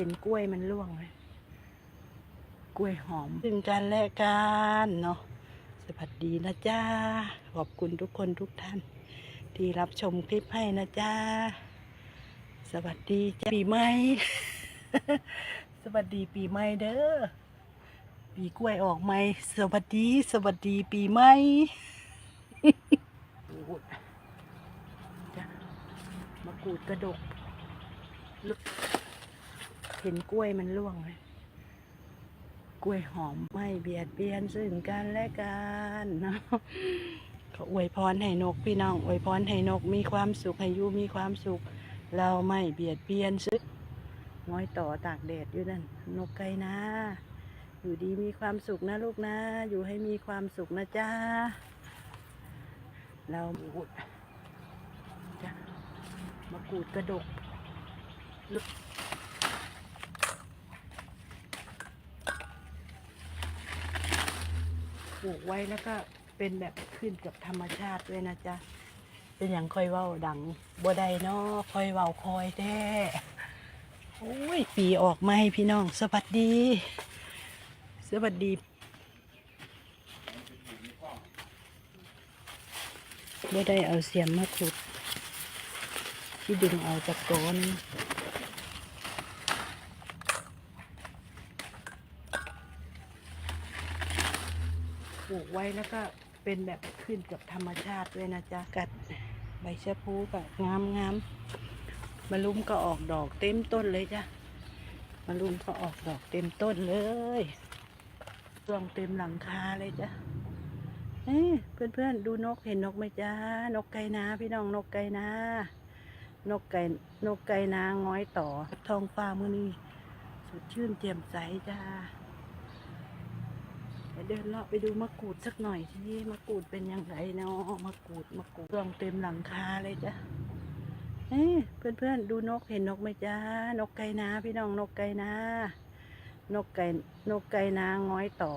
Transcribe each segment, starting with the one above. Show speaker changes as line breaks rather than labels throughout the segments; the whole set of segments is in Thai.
เห็นกล้วยมันร่วงเลยกล้วยหอมซึ่งกันและกันเนาะสวัสดีนะจ้าขอบคุณทุกคนทุกท่าน ที่รับชมคลิปให้นะจ้าสวัสดีจ้าปีใหม่สวัสดีปีใหม่เด้อปีกล้วยออกไหมสวัสดี สวัสดีปีใหม่โอ้โหจ้ะมะกรูดกระดกลึก เห็นกล้วยมันร่วงเลยกล้วยหอมไม่เบียดเบียนซึ่งกันและกันเนาะก็อวยพรให้นกพี่น้องอวยพรให้นกมีความสุขให้ยูมีความสุข เราไม่เบียดเบียนซึ่งน้อยต่อตากแดดอยู่นั่นนกไก่นะอยู่ดีมีความสุขนะลูกนะ อยู่ให้มีความสุขนะจ้าเราอุดจ้ะมะกรูดกระดกลึก ปลูกไว้แล้วก็เป็นแบบขึ้นกับธรรมชาติด้วยนะจ๊ะ เป็นอย่างค่อยเว้าดังบัวใดเนาะค่อยเว้าคอยแท้โอ้ย ปีออกมาให้พี่น้อง สวัสดี สวัสดีบ่ได้เอาเสียมมาขุด ที่ดึงเอาจากก้อน ลูกไว้แล้วก็เป็นแบบขึ้นกับธรรมชาติด้วยนะจ๊ะกัดใบชะพูกับงามงามมะลุมก็ออกดอกเต็มต้นเลยจ้ะมะลุมก็ออกดอกเต็มต้นเลยรวงเต็มหลังคาเลยจ้ะเอ้ยเพื่อนเพื่อนๆดูนกเห็นนกไหมจ้านกไก่นาพี่น้องนกไก่นานกไก่นกไก่นาง้อยต่อ ทองฟ้ามือนี้สดชื่นแจ่มใสจ้า ดี๋ยวเดินเลาะไปดูมะกรูดสักหน่อยที่มะกรูดเป็นยังไงเนาะมะกรูดมะกรูดรวงเต็มหลังคาเลยจ้ะเอ้ยเพื่อนเพื่อนๆดูนกเห็นนกไหมจ้านกไก่นาพี่น้องนกไก่นานกไก่นกไก่นาง้อยต่อ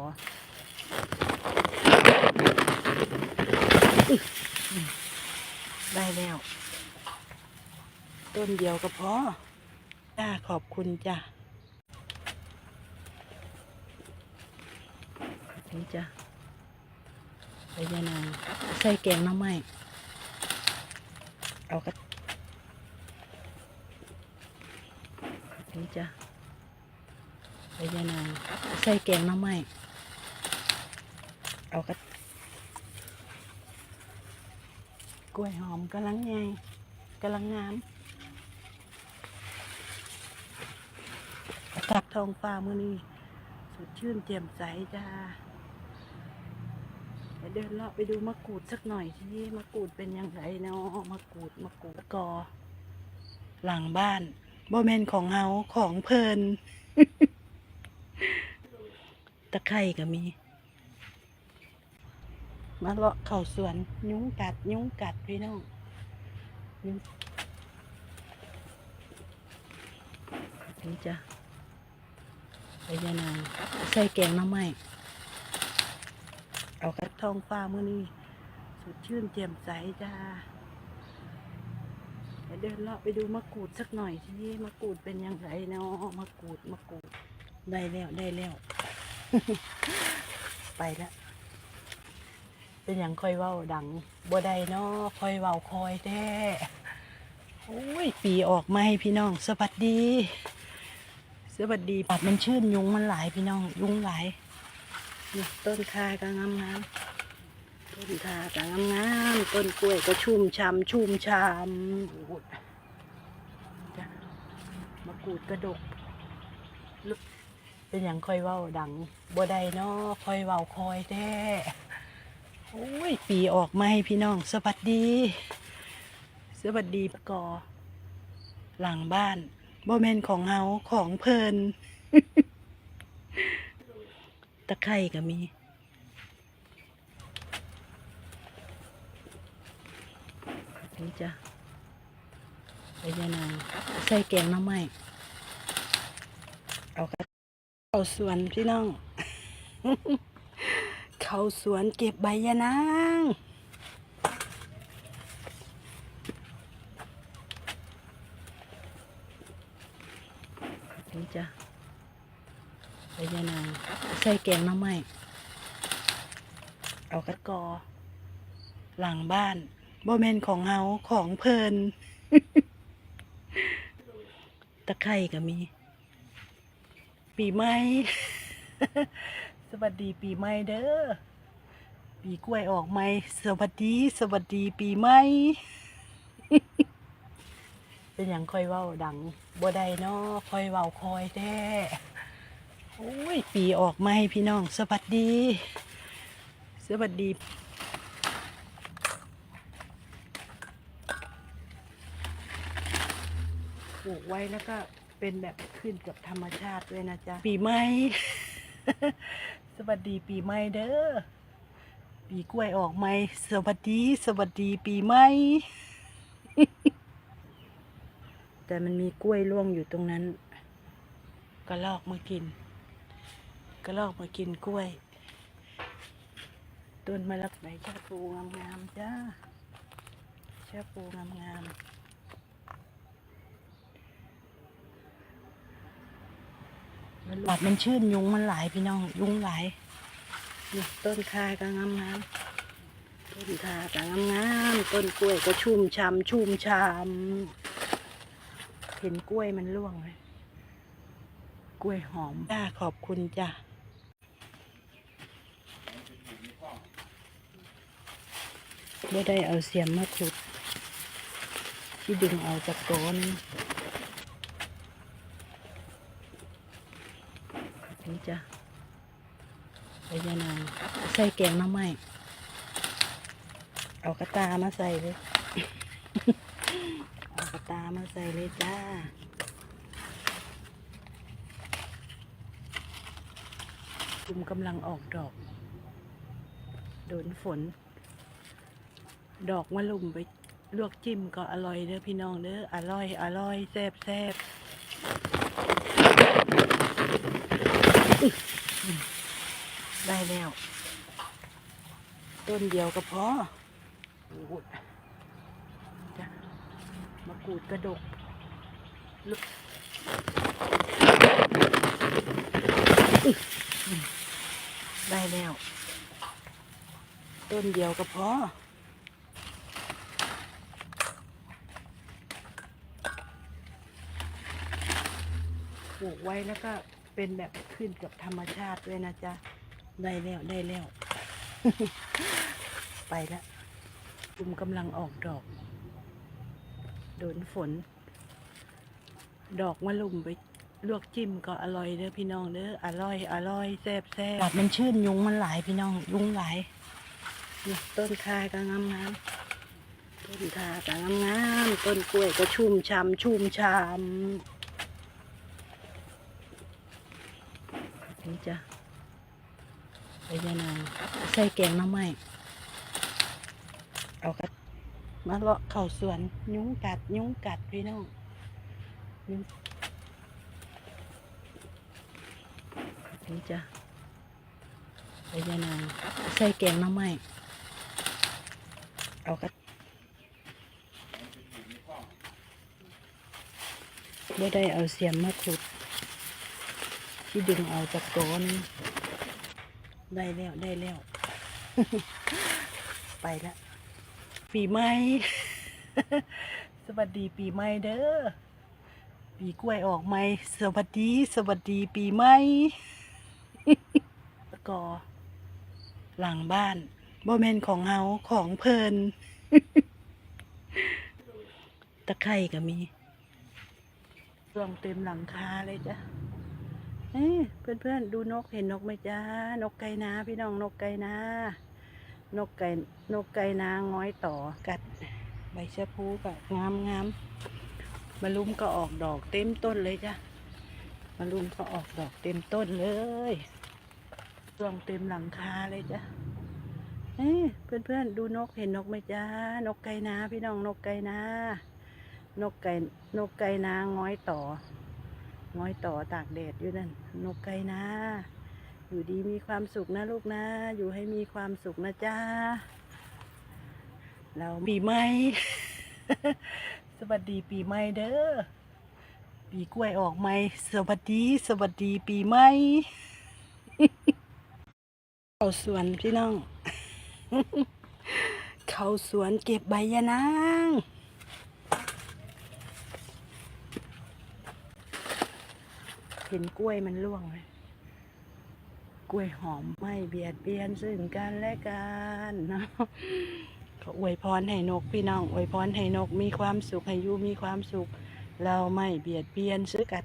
ได้แล้ว ต้นเดียวก็พอจ้าขอบคุณจ้ะ นี่จ้ะใบยานางใส่แกงน้ำไม้เอากระนี่จ้ะใบยานางใส่แกงน้ำไม้เอากระกล้วยหอมกำลังไงกำลังงามอากาศท้องฟ้ามื้อนี้สดชื่นแจ่มใสจ้า เดินเลาะไปดูมะกรูดสักหน่อยที่มะกรูดเป็นยังไงเนาะมะกรูดมะกรูดกอ หลังบ้านบ่แมนของเฮาของเพลินตะไคร่ก็มี มาเลาะเข่าสวน ยุ้งกัด ยุ้งกัดพี่น้องยุ้งนี่จ้ะใบยานางใส่แกงน้ำไม้ เอากระทองฟ้ามื้อนี้สดชื่นแจ่มใสจ้าเดินเลาะไปดูมะกรูดสักหน่อยที่มะกรูดเป็นยังไงเนาะมะกรูดมะกรูดได้แล้วได้แล้ว ไปแล้วเป็นอย่างค่อยเว้าดังบัวใดเนาะค่อยเว้าคอยแท้โอ้ยปีออกมาให้พี่น้อง สวัสดี สวัสดีปัดมันชื่นยุงมันหลายพี่น้อง ยุงหลาย ต้นคายก็งามงามๆต้นคาก็งามงามๆต้นกล้วยก็ชุ่มช่ำชุ่มช่ำมะกรูดกระดก เป็นอย่างค่อยเว้าดังบัวใดเนาะค่อยเว้าคอยแท้โอ้ย ปีออกมาให้พี่น้อง สวัสดี สวัสดีปะกอ หลังบ้านบ่แมนของเฮาของเพลิน ตะไคร่ก็มีนี่จ้ะใบยานางใส่แกงน้ำไม้เอากระเอาสวนพี่น้อง เข้าสวนเก็บใบยะนางนี่จ้ะ ใบยานางใส่แกงน้ำไม้เอากระกอ หลังบ้านบ่แมนของเฮาของเพลินตะไคร่ก็มี ปีใหม่สวัสดีปีใหม่เด้อ ปีกล้วยออกไหมสวัสดี สวัสดีปีใหม่ เป็นอย่างค่อยเว้าดังบ่ได้เนาะค่อยเว้าคอยแท้ โอ้ย ปีออกไหมพี่น้อง สวัสดี สวัสดี ปลูกไว้แล้วก็เป็นแบบขึ้นกับธรรมชาติด้วยนะจ๊ะ ปีใหม่ สวัสดีปีใหม่เด้อ ปีกล้วยออกไหม สวัสดี สวัสดีปีใหม่ แต่มันมีกล้วยร่วงอยู่ตรงนั้น ก็ลอกมากิน ก็ลอกมากินกล้วย ต้นมะละใบชะพูงามๆจ้าชะพูงามๆหลัดมันชื่นยุงมันหลายพี่น้อง ยุงหลายต้นคาก็งามงามต้นคาก็งามงามต้นกล้วยก็ชุ่มชำชุ่มชำเห็นกล้วยมันร่วงเลยกล้วยหอมจ้าขอบคุณจ้า ไม่ได้เอาเสียมมาขุด ที่ดึงเอาจากก้อนนี่จ้ะใบยานางใส่แกงหน้ำไม้เอากระตามาใส่เลย เอากระตามาใส่เลยจ้าคุมกำลังออกดอก โดนฝน ดอกมะลุมไปลวกจิ้มก็อร่อยเด้อพี่น้องเด้ออร่อยอร่อยแซ่บแซ่บได้แล้ว ต้นเดียวก็พอจ้ะมะกรูดกระดกลุกได้แล้ว ต้นเดียวก็พอ ปลูกไว้แล้วก็เป็นแบบขึ้นกับธรรมชาติด้วยนะจ๊ะ ได้แล้วได้แล้ว ไปแล้วกุมกำลังออกดอกโดนฝน ดอกมะลุมไปลวกจิ้มก็อร่อยเด้อพี่น้องเด้ออร่อยอร่อยแซ่บแซ่บมันชื่นยุงมันหลายพี่น้องยุงหลายต้นคายก็งามงามต้นคาก็งามงามต้นกล้วยก็ชุ่มชำชุ่มชำ นี่จ้ะใบยานางใส่แกงน้ำไม้เอากระมาเลาะเข่าสวน ยุ้งกัด ยุ้งกัดพี่น้องนี่จ้ะใบยานางใส่แกงน้ำไม้เอากระไม่ได้เอาเสียมมาขุด ที่ดึงเอาจากก้อนได้แล้วได้แล้ว ไปแล้วปีใหม่ สวัสดีปีใหม่เด้อปีกล้วยออกไหมสวัสดี สวัสดีปีใหม่แล้วก็หลังบ้านบ่แมนของเฮาของเพลินตะไคร่ก็มีรวงเต็มหลังคาเลยจ้ะ นเพื่อนๆดูนกเห็นนกไหมจ้านกไก่นาพี่น้องนกไก่นานกไก่นกไก่นาง้อยต่อกัด ใบชะพูก็งามงามมะลุมก็ออกดอกเต็มต้นเลยจ้ะมะลุมก็ออกดอกเต็มต้นเลยรวงเต็มหลังคาเลยจ้ะเอ้ยเพื่อนเพื่อนๆดูนกเห็นนกไหมจ้านกไก่นาพี่น้องนกไก่นานกไก่นกไก่นาง้อยต่อ ง้อยต่อตากแดดอยู่นั่น นกไก่นะ อยู่ดีมีความสุขนะลูกนะ อยู่ให้มีความสุขนะจ้า เราปีใหม่ สวัสดีปีใหม่เด้อ ปีกล้วยออกไหม สวัสดี สวัสดีปีใหม่เข้าสวนพี่น้อง เข้าสวนเก็บใบยะนาง เห็นกล้วยมันร่วงไหมกล้วยหอมไม่เบียดเบียนซึ่งกันและกันเนาะก็อวยพรให้นกพี่น้องอวยพรให้นกมีความสุขให้ยูมีความสุข เราไม่เบียดเบียนซึ่งกัน